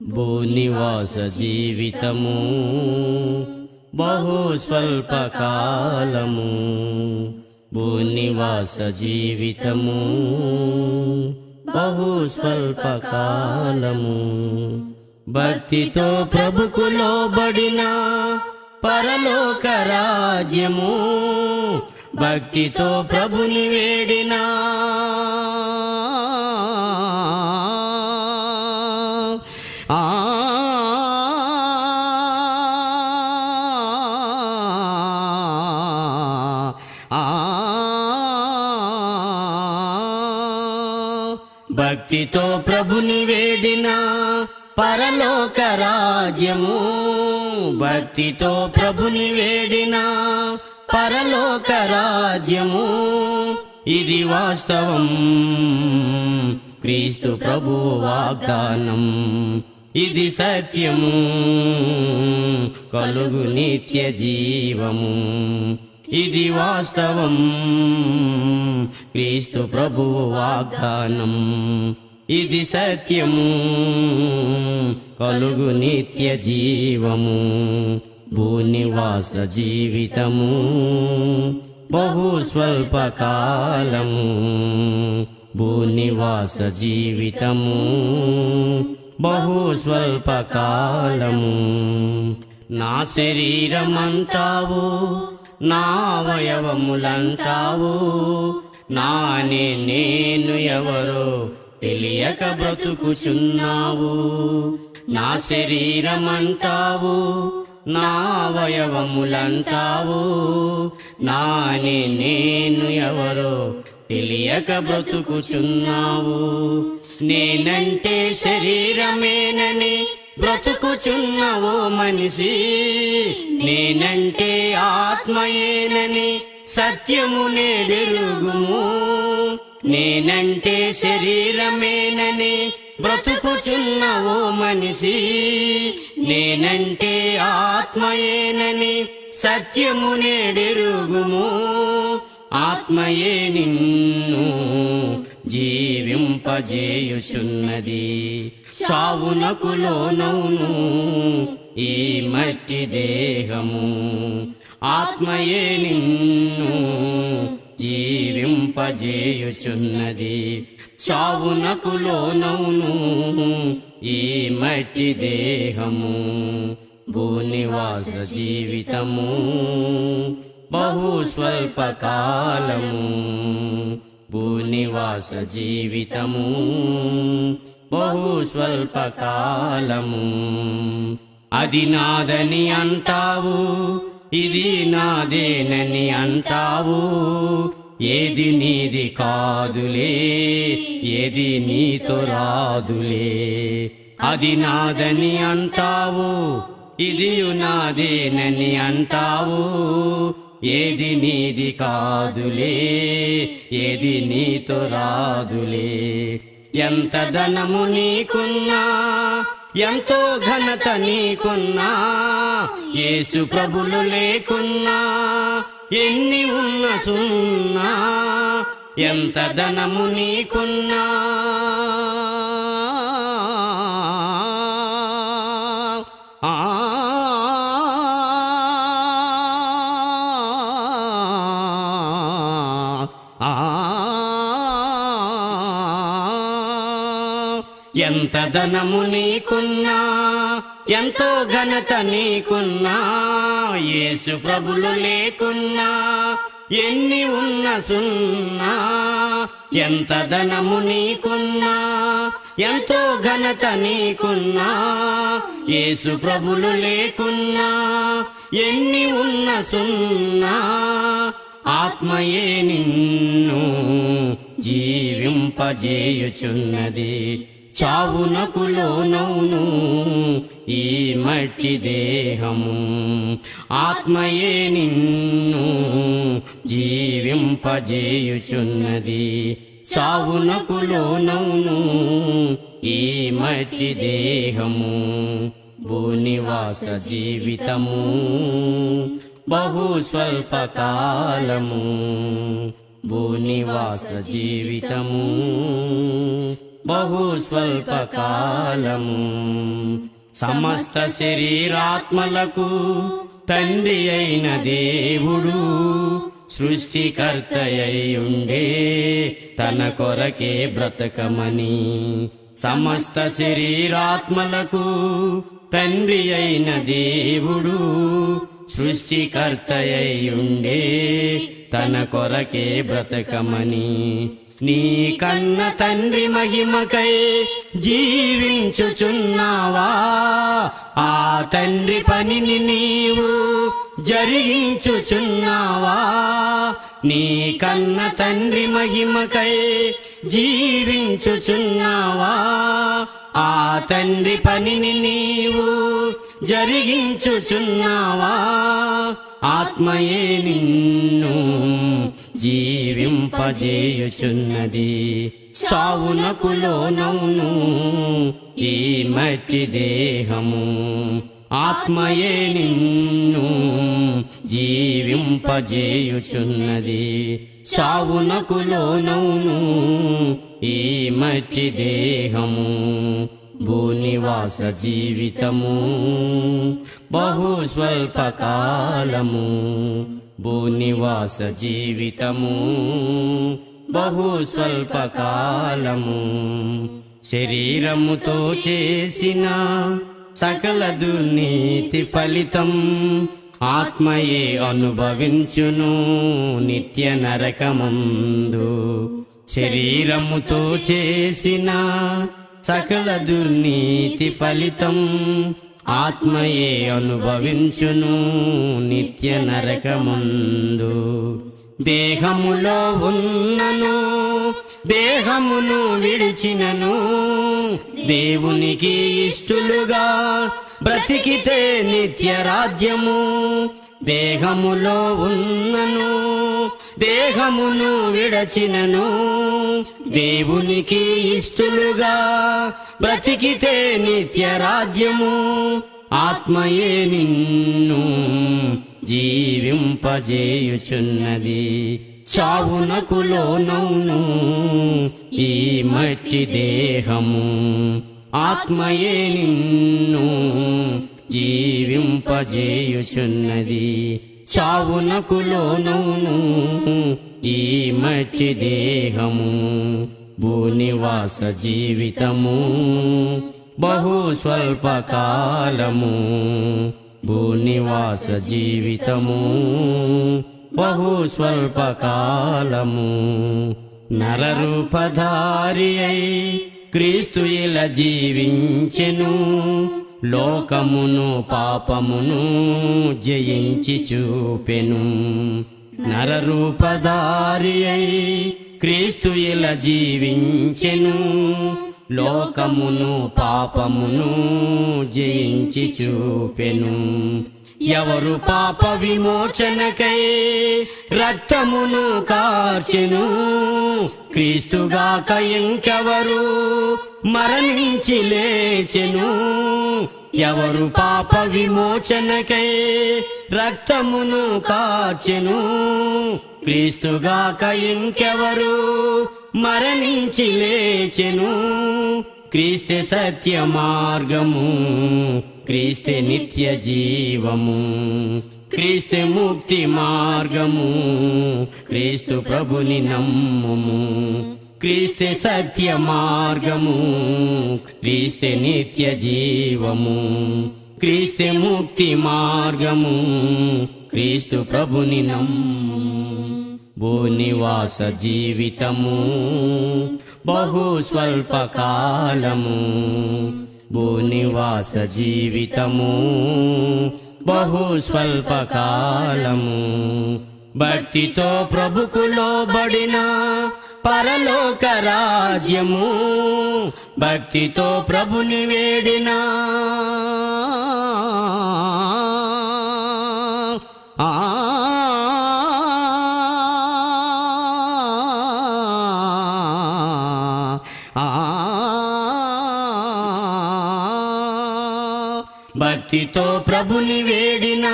భూనివాస జీవితము బహు స్వల్పకాలము భూనివాస జీవితము బహు స్వల్పకాలము భక్తితో ప్రభుకు లోబడిన పరలోక రాజ్యము భక్తితో ప్రభుని వేడినా భక్తితో ప్రభుని వేడిన పరలోక రాజ్యము. భక్తితో ప్రభుని వేడిన పరలోక రాజ్యము. ఇది వాస్తవం. క్రీస్తు ప్రభు వాగ్దానం. ఇది సత్యము. కలుగు నిత్య జీవము. ఇది వాస్తవం. క్రీస్తు ప్రభువు వాగ్దానం. ఇది సత్యము. కలుగు నిత్య జీవము. భూనివాస జీవితము. బహు స్వల్పకాలము భూనివాస జీవితము. బహు స్వల్పకాలము నా శరీరమంతావు నావయవములంటావు నానే నేను ఎవరో తెలియక బ్రతుకుచున్నావు. నా శరీరమంటావు నావయవములంటావు నానే నేను ఎవరో తెలియక బ్రతుకుచున్నావు. నేనంటే శరీరమేనని బ్రతుకుచున్నవో మనిషి నేనంటే ఆత్మయేనని సత్యము నేడెరుగుము. నేనంటే శరీరమేనని బ్రతుకుచున్నవో మనిషి నేనంటే ఆత్మయేనని సత్యము నేడెరుగుము. ఆత్మయే నిన్ను జీవింపజేయుచున్నది చావునకు లోనవును ఈ మట్టి దేహము. ఆత్మయే నిన్ను జీవింపజేయుచున్నది. చావునకు లోనవును ఈ మట్టి దేహము. భూనివాస జీవితము బహు స్వల్పకాలము. భూనివాస జీవితము బహు స్వల్పకాలము అది నాదని అంటావు ఇది నాదేనని అంటావు. ఏది నీది కాదులే ఏది నీతో రాదులే. అది నాదని అంటావు ఇది నాదేనని అంటావు. ఏది నీది కాదులే ఏది నీతో రాదులే. ఎంత ధనము నీకున్నా ఎంతో ఘనత నీకున్నా యేసు ప్రభులు లేకున్నా ఎన్ని ఉన్న సున్నా ఎంత ధనము నీకున్నా. ఎంత ధనము నీకున్నా ఎంతో ఘనత నీకున్నా యేసు ప్రభులు లేకున్నా ఎన్ని ఉన్న సున్నా ఎంత ధనము నీకున్నా ఎంతో ఘనత నీకున్నా యేసు ప్రభులు లేకున్నా ఎన్ని ఉన్న సున్నా ఆత్మయే నిన్ను జీవింపజేయుచున్నది. చావునకు లోనవును ఈ మట్టి దేహము. ఆత్మయే నిన్ను జీవింపజేయుచున్నది. చావునకు లోనవును ఈ మట్టి దేహము. భూనివాస జీవితము. బహు స్వల్పకాలము భూనివాస జీవితము బహు స్వల్పకాలము సమస్త శరీరాత్మలకు తండ్రి అయిన దేవుడు సృష్టికర్తయై ఉండే తన కొరకే బ్రతకమని. సమస్త శరీరాత్మలకు తండ్రి అయిన దేవుడు సృష్టికర్తయ్యుండే తన కొరకే బ్రతకమని. నీ కన్న తండ్రి మహిమకై జీవించుచున్నావా? ఆ తండ్రి పనిని నీవు జరిగించుచున్నావా? నీ కన్న తండ్రి మహిమకై జీవించుచున్నావా? ఆ తండ్రి పనిని నీవు జరిగించుచున్నావా? ఆత్మయే నిన్ను జీవింపజేయుచున్నది. చావునకు లోనవును ఈ మట్టి దేహము. ఆత్మయే నిన్ను జీవింపజేయుచున్నది. చావునకు లోనవును ఈ మట్టి దేహము. భూనివాస జీవితము బహు స్వల్పకాలము భూనివాస జీవితము బహు స్వల్పకాలము శరీరముతో చేసిన సకల దుర్నీతి ఫలితం ఆత్మయే అనుభవించును నిత్య నరకమందు. శరీరముతో చేసిన సకల దుర్నీతి ఫలితం ఆత్మయే అనుభవించును నిత్య నరకమందు. దేహములో ఉన్నను దేహమును విడిచినను దేవునికి ఇష్టలుగా బ్రతికితే నిత్య రాజ్యము. దేహములో ఉన్నను దేహమును విడచినను దేవునికి ఇష్టడుగా బ్రతికితే నిత్య రాజ్యము. ఆత్మయే నిన్ను జీవింపజేయుచున్నది. చావునకు లోనవును ఈ మట్టి దేహము. ఆత్మయే నిన్ను జీవింపజేయుచున్నది. చావునకు లోనవును. ఈ మట్టి దేహము భూనివాస జీవితము బహు స్వల్పకాలము భూనివాస జీవితము బహు స్వల్పకాలము నరరూపధారి అయి క్రీస్తు ఇలా జీవించెను. లోకమును పాపమును జయించి చూపెను. నరరూపధారి అయి క్రీస్తు ఇలా జీవించెను. లోకమును పాపమును జయించి చూపెను. ఎవరు పాప విమోచనకై రక్తమును కార్చెను. క్రీస్తుగాక ఇంకెవరు మరణించి లేచెను. ఎవరు పాప విమోచనకై రక్తమును కార్చెను. క్రీస్తుగాక ఇంకెవరు మరణించి లేచెను. క్రీస్తే సత్య మార్గము క్రీస్తే నిత్య జీవము క్రీస్తే ముక్తి మార్గము క్రీస్తు ప్రభుని నమ్ముము క్రీస్తే సత్య మార్గము క్రీస్తే నిత్య జీవము క్రీస్తే ముక్తి మార్గము క్రీస్తు ప్రభుని నమ్ము భూనివాస జీవితము బహు స్వల్పకాలము భూనివాస జీవితము బహు స్వల్పకాలము భక్తితో ప్రభుకు లోబడిన పరలోక రాజ్యము భక్తితో ప్రభుని వేడినా. భక్తితో ప్రభుని వేడిన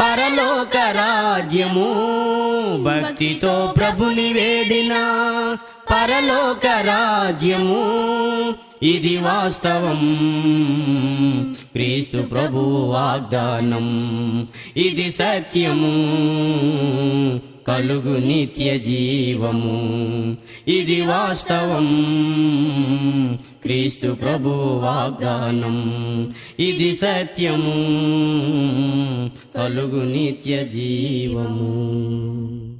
పరలోక రాజ్యము. భక్తితో ప్రభుని వేడిన పరలోక రాజ్యము. ఇది వాస్తవం. క్రీస్తు ప్రభు వాగ్దానం. ఇది సత్యము. కలుగు నిత్య జీవము. ఇది వాస్తవం. క్రీస్తు ప్రభు వాగ్దానం. ఇది సత్యము. కలుగు నిత్య జీవము.